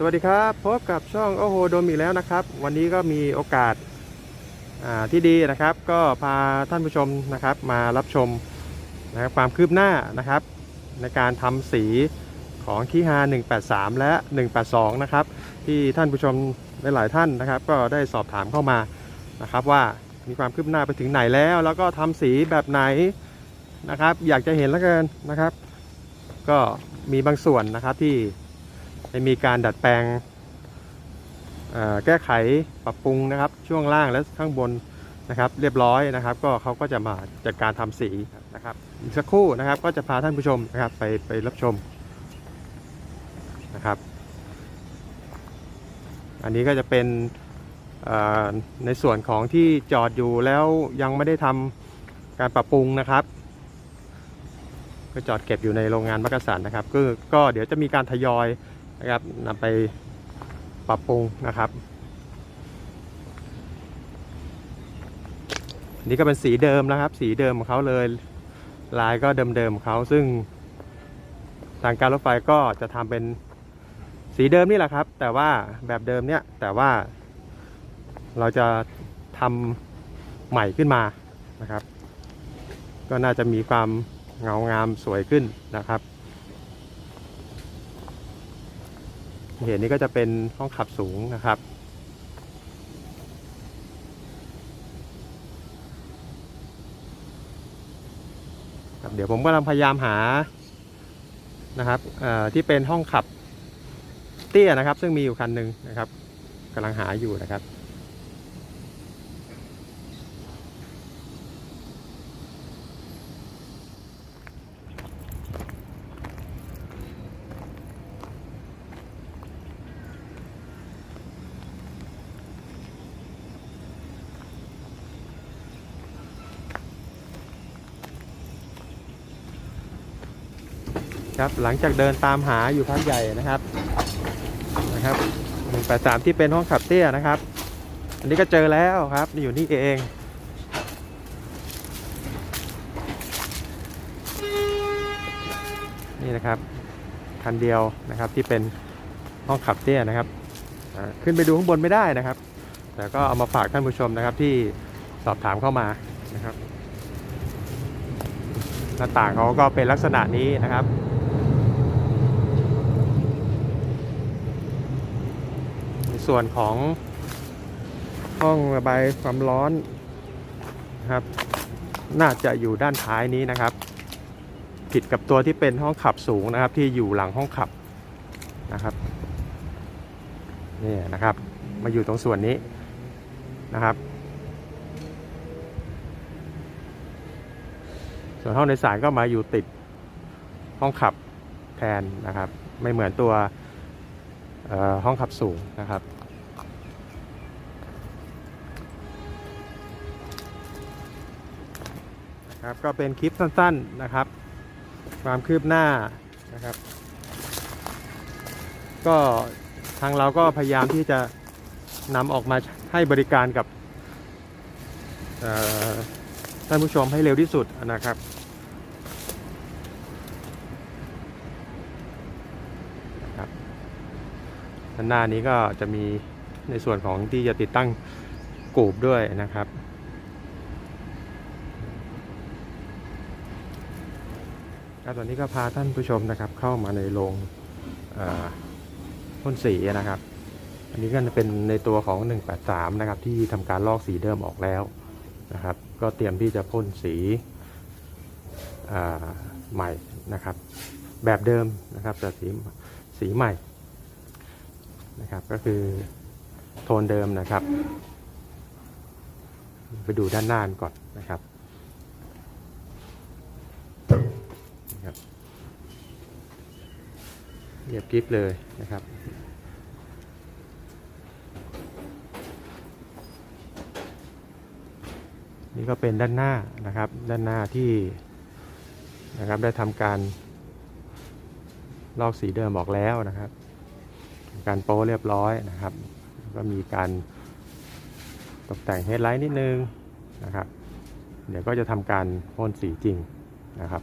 สวัสดีครับพบกับช่องโอโหโดมอีกแล้วนะครับ วันนี้ก็มีโอกาสาที่ดีนะครับ ก็พาท่านผู้ชมนะครับ มารับชมนะครับความคืบหน้านะครับ ในการทำสีของคีฮา183 และ 182 นะครับ ที่ท่านผู้ชมหลายๆท่านนะครับ ก็ได้สอบถามเข้ามานะครับ ว่ามีความคืบหน้าไปถึงไหนแล้ว แล้วก็ทำสีแบบไหนนะครับ อยากจะเห็นแล้วกันนะครับ ก็มีบางส่วนนะครับที่ ได้มีการดัดแปลงแก้ไขปรับปรุงนะครับ ช่วงล่างและข้างบนนะครับเรียบร้อยนะครับ ก็เขาก็จะมาจัดการทำสีนะครับอีกสักครู่นะครับ ก็จะพาท่านผู้ชมนะครับไปไปรับชมนะครับ อันนี้ก็จะเป็นในส่วนของที่จอดอยู่แล้วยังไม่ได้ทำการปรับปรุงนะครับ ก็จอดเก็บอยู่ในโรงงานมักกะสันนะครับก็ก็เดี๋ยวจะมีการทยอย นะครับนำไปปรับปรุงนะครับอันนี่ก็เป็นสีเดิมนะครับ สีเดิมของเขาเลยลายก็เดิมๆของเขาซึ่งทางการรถไฟก็จะทำเป็นสีเดิมนี่แหละครับ แต่ว่าแบบเดิมเนี่ยแต่ว่าเราจะทำใหม่ขึ้นมานะครับ ก็น่าจะมีความเงางามสวยขึ้นนะครับ เห็นนี่ก็จะเป็นห้องขับสูงนะครับ เดี๋ยวผมกำลังพยายามหานะครับที่เป็นห้องขับเตี้ยนะครับ ซึ่งมีอยู่คันหนึ่งนะครับกำลังหาอยู่นะครับ ครับหลังจากเดินตามหาอยู่พักใหญ่นะครับนะครับ183ที่เป็นห้องขับเตี้ยนะครับ อันนี้ก็เจอแล้วครับนี่อยู่นี่เองนี่นะครับคันเดียวนะครับที่เป็นห้องขับเตี้ยนะครับขึ้นไปดูข้างบนไม่ได้นะครับ แต่ก็เอามาฝากท่านผู้ชมนะครับที่สอบถามเข้ามานะครับหน้าต่างเขาก็เป็นลักษณะนี้นะครับ ใน ส่วนของห้องระบายความร้อนนะครับ น่าจะอยู่ด้านท้ายนี้นะครับ ผิดกับตัวที่เป็นห้องขับสูงนะครับ ที่อยู่หลังห้องขับนะครับนี่นะครับ มาอยู่ตรงส่วนนี้นะครับ ส่วนห้องโดยสารก็มาอยู่ติดห้องขับแทนนะครับ ไม่เหมือนตัวห้องขับสูงนะครับ ครับก็เป็นคลิปสั้นๆนะครับ ความคืบหน้านะครับ ก็ทางเราก็พยายามที่จะนำออกมาให้บริการกับท่านผู้ชมให้เร็วที่สุดนะครับนะครับด้านหน้านี้ก็จะมีในส่วนของที่จะติดตั้งกูบด้วยนะครับ ครับตอนนี้ก็พาท่านผู้ชมนะครับเข้ามาในโรงพ่นสีนะครับ อันนี้ก็เป็นในตัวของ 183 นะครับ ที่ทำการลอกสีเดิมออกแล้วนะครับ ก็เตรียมที่จะพ่นสีใหม่นะครับ แบบเดิมนะครับแต่สีสีใหม่นะครับ ก็คือโทนเดิมนะครับ ไปดูด้านหน้าก่อนนะครับ เรียบกริฟเลยนะครับ นี่ก็เป็นด้านหน้านะครับ ด้านหน้าที่นะครับได้ทำการลอกสีเดิมออกแล้วนะครับการโป้เรียบร้อยนะครับ ก็มีการตกแต่งเฮดไลท์นิดนึงนะครับ เดี๋ยวก็จะทำการพ่นสีจริงนะครับ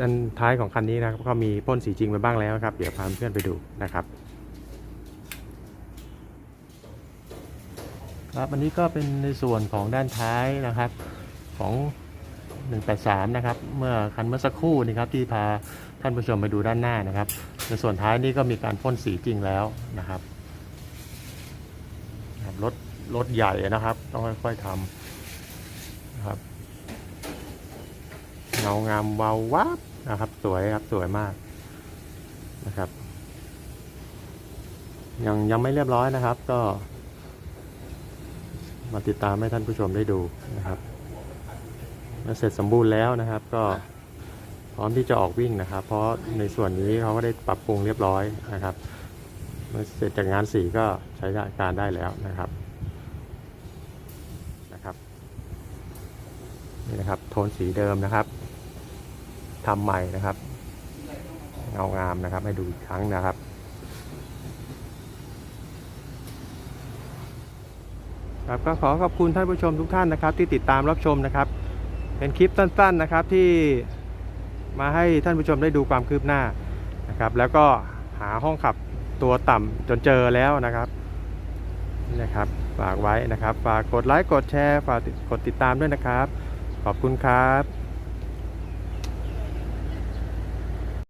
ด้านท้ายของคันนี้นะครับก็มีพ่นสีจริงไปบ้างแล้วครับ เดี๋ยวพาเพื่อนไปดูนะครับครับอันนี้ก็เป็นในส่วนของด้านท้ายนะครับของ 183 นะครับ เมื่อคันเมื่อสักครู่นี้ครับที่พาท่านผู้ชมไปดูด้านหน้านะครับ ในส่วนท้ายนี้ก็มีการพ่นสีจริงแล้วนะครับรถรถใหญ่นะครับ ต้องค่อยๆทำนะครับ เงางามเบาวับนะครับ สวยครับสวยมากนะครับ ยังยังไม่เรียบร้อยนะครับ ก็ มาติดตามให้ท่านผู้ชมได้ดูนะครับเมื่อเสร็จสมบูรณ์แล้วนะครับ ก็พร้อมที่จะออกวิ่งนะครับ เพราะในส่วนนี้เขาก็ได้ปรับปรุงเรียบร้อยนะครับเมื่อเสร็จจากงานสีก็ใช้การได้แล้วนะครับนะครับนี่นะครับโทนสีเดิมนะครับ ทำใหม่นะครับเงางามนะครับ ให้ดูอีกครั้งนะครับครับก็ขอขอบคุณท่านผู้ชมทุกท่านนะครับ ที่ติดตามรับชมนะครับ เป็นคลิปสั้นๆนะครับที่มาให้ท่านผู้ชมได้ดูความคืบหน้านะครับ แล้วก็หาห้องขับตัวต่ำจนเจอแล้วนะครับนี่นะครับฝากไว้นะครับ ฝากกดไลค์กดแชร์ฝากกดติดตามด้วยนะครับ ขอบคุณครับ